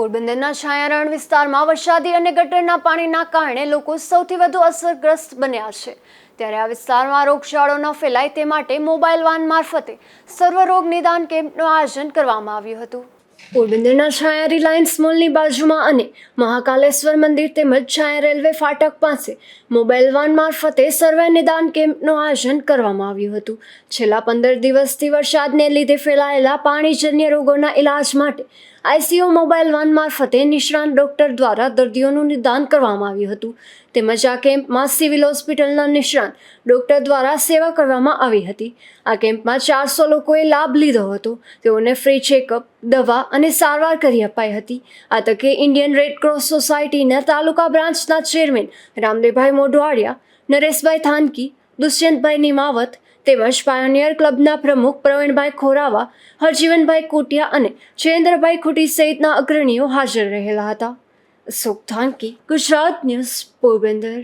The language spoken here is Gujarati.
પોરબંદરના છાયારણ વિસ્તારમાં વરસાદી અને ગટરના પાણીના કારણે લોકો સૌથી વધુ અસરગ્રસ્ત બન્યા છે. ત્યારે આ વિસ્તારમાં રોગચાળો ન ફેલાય તે માટે મોબાઈલ વાન મારફતે સર્વરોગ નિદાન કેમ્પનું આયોજન કરવામાં આવ્યું હતું. પોરબંદરના છાયા રિલાયન્સ મોલની બાજુમાં અને મહાકાલેશ્વર મંદિર તેમજ છાયા રેલવે ફાટક પાસે મોબાઈલ વાન મારફતે સર્વે નિદાન કેમ્પનું આયોજન કરવામાં આવ્યું હતું. છેલ્લા પંદર દિવસથી વરસાદને લીધે ફેલાયેલા પાણીજન્ય રોગોના ઇલાજ માટે આઈસીયુ મોબાઈલ વાન મારફતે નિષ્ણાંત ડોક્ટર દ્વારા દર્દીઓનું નિદાન કરવામાં આવ્યું હતું. તેમજ આ કેમ્પમાં સિવિલ હોસ્પિટલના નિષ્ણાંત ડોક્ટર દ્વારા સેવા કરવામાં આવી હતી. આ કેમ્પમાં ચારસો લોકોએ લાભ લીધો હતો. તેઓને ફ્રી ચેકઅપ, દવા અને સારવાર કરી અપાઈ હતી. આ તકે ઇન્ડિયન રેડ ક્રોસ સોસાયટીના તાલુકા બ્રાન્ચના ચેરમેન રામદેવભાઈ મોઢવાડિયા, નરેશભાઈ થાનકી, દુષ્યંતભાઈ નિમાવત તેમજ પાયોનિયર ક્લબના પ્રમુખ પ્રવીણભાઈ ખોરાવા, હરજીવનભાઈ કોટિયા અને જયેન્દ્રભાઈ ખુટી સહિતના અગ્રણીઓ હાજર રહેલા હતા. સુખ થાનકી, ગુજરાત ન્યૂઝ પોરબંદર.